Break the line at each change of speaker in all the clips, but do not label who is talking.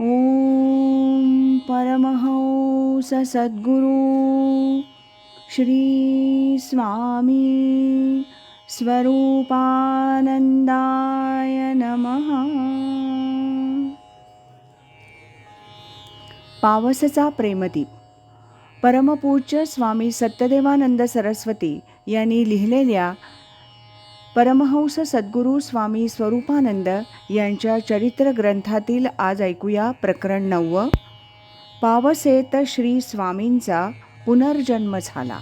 ॐ परमहंस सद्गुरु श्री स्वामी स्वरूपानंदाय नमः। पावसचा प्रेमदीप। परमपूज्य स्वामी सत्यदेवानंद सरस्वती यांनी लिहिलेल्या परमहंस सद्गुरू स्वामी स्वरूपानंद यांच्या चरित्र ग्रंथातील आज ऐकूया प्रकरण नववं. पावसेत श्री स्वामींचा पुनर्जन्म झाला.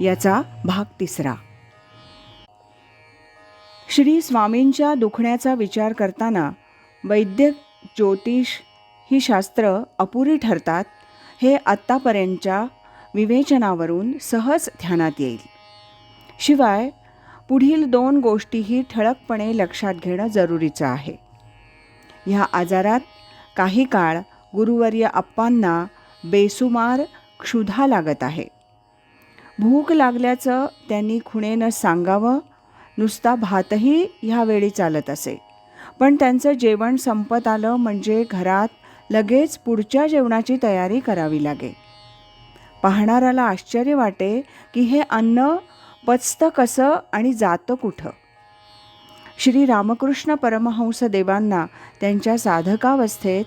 याचा भाग तिसरा. श्री स्वामींच्या दुखण्याचा विचार करताना वैद्यक ज्योतिष ही शास्त्र अपुरी ठरतात हे आत्तापर्यंतच्या विवेचनावरून सहज ध्यानात येईल. शिवाय पुढील दोन गोष्टीही ठळकपणे लक्षात घेणं जरुरीचं आहे. ह्या आजारात काही काळ गुरुवर्य अप्पांना बेसुमार क्षुधा लागत आहे. भूक लागल्याचं त्यांनी खुणेनं सांगावं नुसता भातही ह्यावेळी चालत असे. पण त्यांचं जेवण संपत आलं म्हणजे घरात लगेच पुढच्या जेवणाची तयारी करावी लागे. पाहणाऱ्याला आश्चर्य वाटे की हे अन्न पचतं कसं आणि जातं कुठं? श्री रामकृष्ण परमहंस देवांना त्यांच्या साधकावस्थेत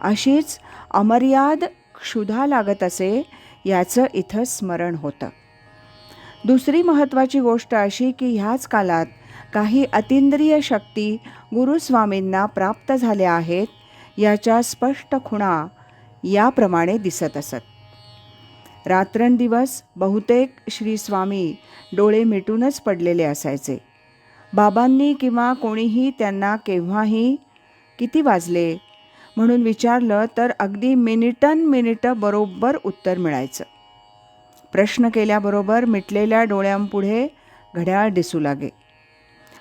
अशीच अमर्याद क्षुधा लागत असे याचं इथं स्मरण होतं. दुसरी महत्त्वाची गोष्ट अशी की ह्याच कालात काही अतिंद्रिय शक्ती गुरुस्वामींना प्राप्त झाल्या आहेत याच्या स्पष्ट खुणा याप्रमाणे दिसत असत. रात्रंदिवस बहुतेक श्री स्वामी डोळे मिटूनच पडलेले असायचे. बाबांनी किंवा कोणीही त्यांना केव्हाही किती वाजले म्हणून विचारलं तर अगदी मिनिटन मिनिटं बरोबर उत्तर मिळायचं. प्रश्न केल्याबरोबर मिटलेल्या डोळ्यांपुढे घड्याळ दिसू लागे.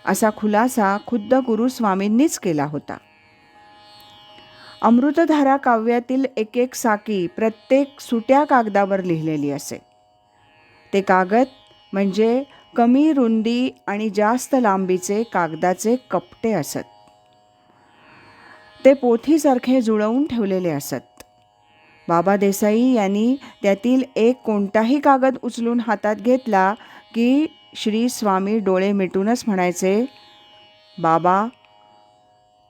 असा खुलासा खुद्द गुरुस्वामींनीच केला होता. अमृतधारा काव्यातील एक एक साकी प्रत्येक सुट्या कागदावर लिहिलेली असे. ते कागद म्हणजे कमी रुंदी आणि जास्त लांबीचे कागदाचे कपटे असत. ते पोथीसारखे जुळवून ठेवलेले असत. बाबा देसाई यांनी त्यातील एक कोणताही कागद उचलून हातात घेतला की श्री स्वामी डोळे मिटूनच म्हणायचे बाबा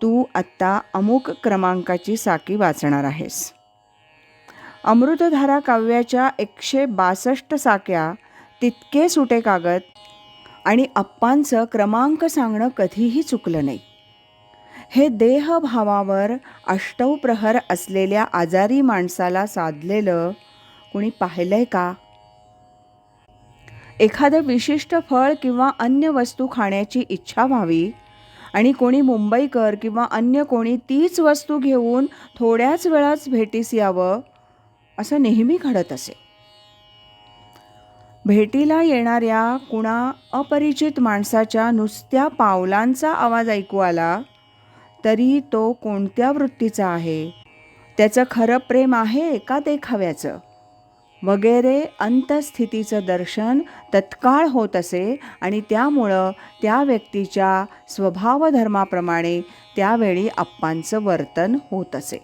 तू आत्ता अमुक क्रमांकाची साकी वाचणार आहेस. अमृतधारा काव्याच्या एकशे बासष्ट साक्या तितके सुटे कागद आणि अप्पांचं क्रमांक सांगणं कधीही चुकलं नाही. हे देहभावावर अष्टौ प्रहर असलेल्या आजारी माणसाला साधलेलं कुणी पाहिलंय का? एखादं विशिष्ट फळ किंवा अन्य वस्तू खाण्याची इच्छा व्हावी आणि कोणी मुंबईकर किंवा अन्य कोणी तीच वस्तू घेऊन थोड्याच वेळाच भेटीस यावं असं नेहमी घडत असे. भेटीला येणाऱ्या कुणा अपरिचित माणसाच्या नुसत्या पावलांचा आवाज ऐकू आला तरी तो कोणत्या वृत्तीचा आहे? त्याचं खरं प्रेम आहे का देखाव्याचं? वगैरे अंतस्थितीचं दर्शन तत्काळ होत असे आणि त्यामुळं त्या व्यक्तीच्या स्वभावधर्माप्रमाणे त्यावेळी आप्पांचं वर्तन होत असे.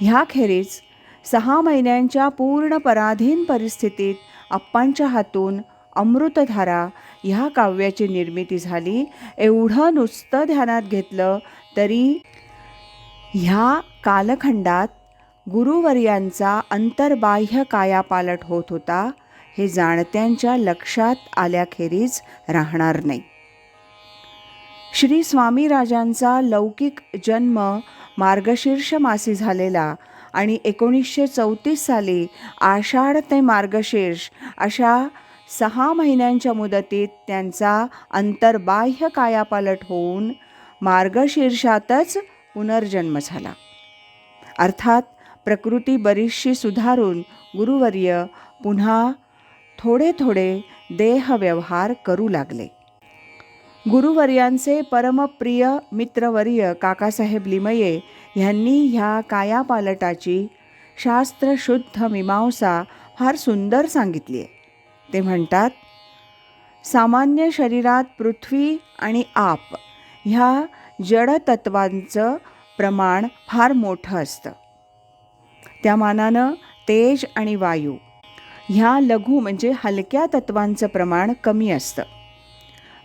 ह्याखेरीज सहा महिन्यांच्या पूर्ण पराधीन परिस्थितीत आप्पांच्या हातून अमृतधारा ह्या काव्याची निर्मिती झाली एवढं नुसतं ध्यानात घेतलं तरी ह्या कालखंडात गुरुवर्यांचा अंतर्बाह्य कायापालट होत होता हे जाणत्यांच्या लक्षात आल्याखेरीज राहणार नाही. श्री स्वामीराजांचा लौकिक जन्म मार्गशीर्ष मासी झालेला आणि एकोणीसशे चौतीस साली आषाढ ते मार्गशीर्ष अशा सहा महिन्यांच्या मुदतीत त्यांचा अंतर्बाह्य कायापालट होऊन मार्गशीर्षातच पुनर्जन्म झाला. अर्थात प्रकृती बरीचशी सुधारून गुरुवर्य पुन्हा थोडे थोडे देहव्यवहार करू लागले. गुरुवर्यांचे परमप्रिय मित्रवर्य काकासाहेब लिमये ह्यांनी ह्या कायापालटाची शास्त्रशुद्ध मीमांसा फार सुंदर सांगितली आहे ते म्हणतात सामान्य शरीरात पृथ्वी आणि आप ह्या जडतत्वांचं प्रमाण फार मोठं असतं. त्या मानानं तेज आणि वायू. ह्या लघु म्हणजे हलक्या तत्वांचं प्रमाण कमी असतं.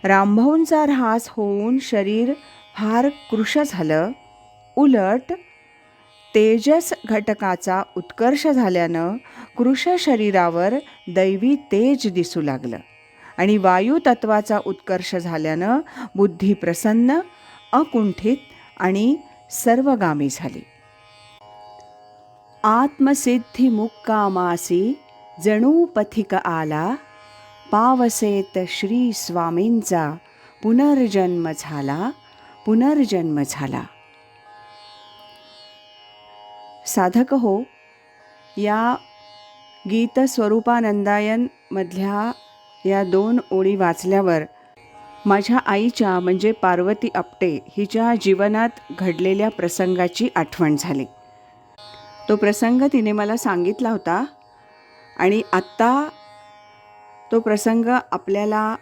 रामभाऊंचा ऱ्हास होऊन शरीर फार कृश झालं उलट तेजस घटकाचा उत्कर्ष झाल्यानं कृश शरीरावर दैवी तेज दिसू लागलं आणि वायू तत्वाचा उत्कर्ष झाल्यानं बुद्धी प्रसन्न अकुंठित आणि सर्वगामी झाली. आत्मसिद्धी मुक्कामासी जणूपथिक आला पावसेत श्री स्वामींचा पुनर्जन्म झाला पुनर्जन्म झाला. साधक हो या गीत स्वरूपानंदायनमधल्या या दोन ओळी वाचल्यावर माझ्या आईच्या म्हणजे पार्वती आपटे हिच्या जीवनात घडलेल्या प्रसंगाची आठवण झाली. तो प्रसंग तिने मला सांगितला होता. आणि आत्ता तो प्रसंग आपल्याला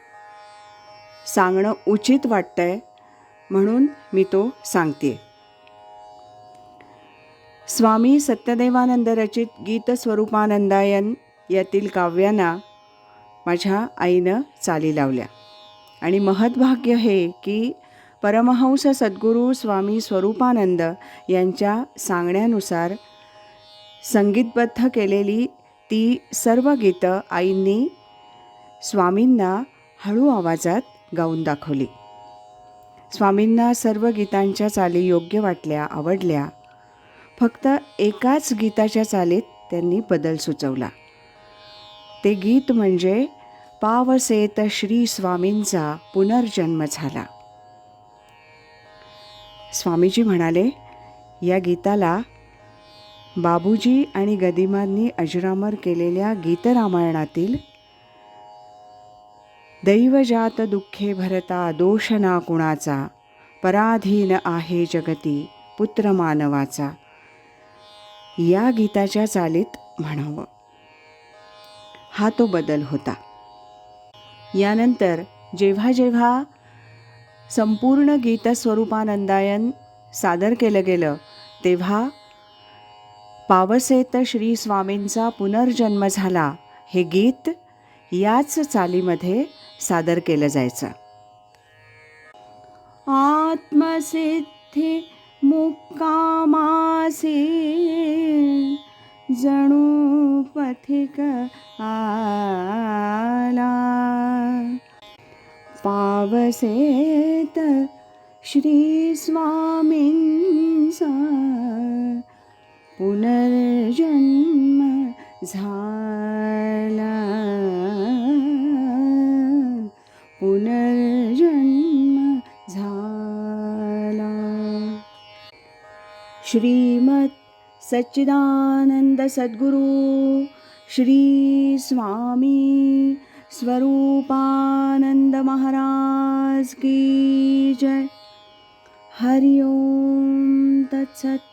सांगणं उचित वाटतं आहे म्हणून मी तो सांगते स्वामी सत्यदेवानंद रचित गीत स्वरूपानंदायन यातील काव्यांना माझ्या आईनं चाली लावल्या. आणि महद्भाग्य हे की परमहंस सद्गुरू स्वामी स्वरूपानंद यांच्या सांगण्यानुसार संगीतबद्ध केलेली ती सर्व गीतं आईंनी स्वामींना हळू आवाजात गाऊन दाखवली. स्वामींना सर्व गीतांच्या चाली योग्य वाटल्या आवडल्या. फक्त एकाच गीताच्या चालीत त्यांनी बदल सुचवला. ते गीत म्हणजे पावसेत श्री स्वामींचा पुनर्जन्म झाला. स्वामीजी म्हणाले या गीताला बाबूजी आणि गदिमांनी अजरामर केलेल्या गीतरामायणातील दैवजात दुःखे भरता दोष ना कुणाचा? पराधीन आहे जगती पुत्र मानवाचा या गीताच्या चालीत म्हणावं. हा तो बदल होता. यानंतर जेव्हा जेव्हा संपूर्ण गीतस्वरूपानंदायन सादर केलं गेलं तेव्हा पावसेत श्री स्वामींचा पुनर्जन्म झाला हे गीत याच चालीमध्ये सादर केलं जायचं. आत्मसिद्धी मुक्कामासी जणू पथिक आला. पावसेत श्री स्वामींचा पुनर्जन्म झाला. पुनर्जन्म झाला. श्रीमत सच्चिदानंद सद्गुरु श्री स्वामी स्वरूपानंद महाराज की जय. हरिओम तत्सत.